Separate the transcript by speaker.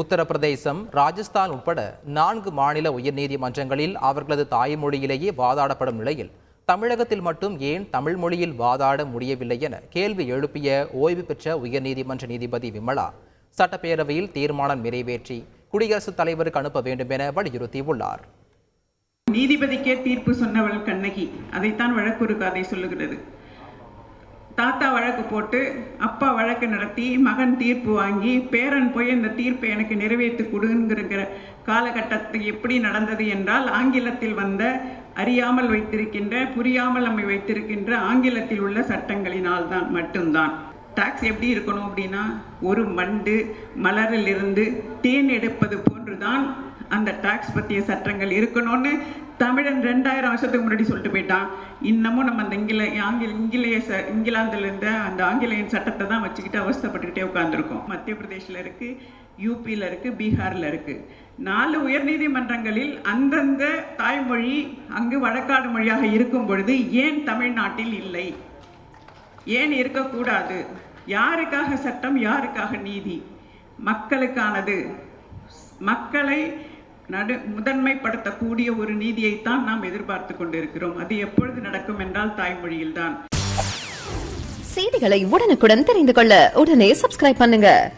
Speaker 1: உத்தரப்பிரதேசம் ராஜஸ்தான் உட்பட நான்கு மாநில உயர்நீதிமன்றங்களில் அவர்களது தாய்மொழியிலேயே வாதாடப்படும் நிலையில் தமிழகத்தில் மட்டும் ஏன் தமிழ் மொழியில் வாதாட முடியவில்லை என கேள்வி எழுப்பிய ஓய்வு பெற்ற உயர்நீதிமன்ற நீதிபதி விமலா சட்டப்பேரவையில் தீர்மானம் நிறைவேற்றி குடியரசுத் தலைவருக்கு அனுப்ப வேண்டும் என வலியுறுத்தியுள்ளார்.
Speaker 2: நீதிபதிக்கே தீர்ப்பு சொன்னவள் கண்ணகி அதைத்தான் வழக்குறு கதை சொல்லுகிறது. தாத்தா வழக்கு போட்டு அப்பா வழக்கு நடத்தி மகன் தீர்ப்பு வாங்கி பேரன் போய் அந்த தீர்ப்பை எனக்கு நிறைவேற்றி கொடுங்கிற காலகட்டத்தில் எப்படி நடந்தது என்றால் ஆங்கிலத்தில் வந்த அறியாமல் வைத்திருக்கின்ற புரியாமல் நம்மை வைத்திருக்கின்ற ஆங்கிலத்தில் உள்ள சட்டங்களினால் தான் மட்டும்தான். டாக்ஸ் எப்படி இருக்கணும் அப்படின்னா ஒரு மண்டு மலரிலிருந்து தேன் எடுப்பது போன்றுதான் அந்த டாக்ஸ் பற்றிய சட்டங்கள் இருக்கணும்னு தமிழன் ரெண்டாயிரம் வருஷத்துக்கு முன்னாடி சொல்லிட்டு போயிட்டான். இன்னமும் நம்ம அந்த இங்கில ஆங்கில இங்கிலேய ச இங்கிலாந்துல இருந்த அந்த ஆங்கிலேயன் சட்டத்தை தான் வச்சுக்கிட்டு அவஸ்தப்பட்டுக்கிட்டே உட்காந்துருக்கோம் மத்திய பிரதேசில் இருக்குது யூபியில் இருக்குது பீகாரில் இருக்குது நாலு உயர்நீதிமன்றங்களில் அந்தந்த தாய்மொழி அங்கு வழக்காடு மொழியாக இருக்கும் பொழுது ஏன் தமிழ்நாட்டில் இல்லை? ஏன் இருக்கக்கூடாது? யாருக்காக சட்டம் யாருக்காக நீதி? மக்களுக்கானது. மக்களை நடு முதன்மைப்படுத்தக்கூடிய ஒரு நீதியைத்தான் நாம் எதிர்பார்த்து கொண்டிருக்கிறோம். அது எப்பொழுது நடக்கும் என்றால் தாய்மொழியில்தான்.
Speaker 3: செய்திகளை உடனுக்குடன் தெரிந்து கொள்ள உடனே சப்ஸ்கிரைப் பண்ணுங்க.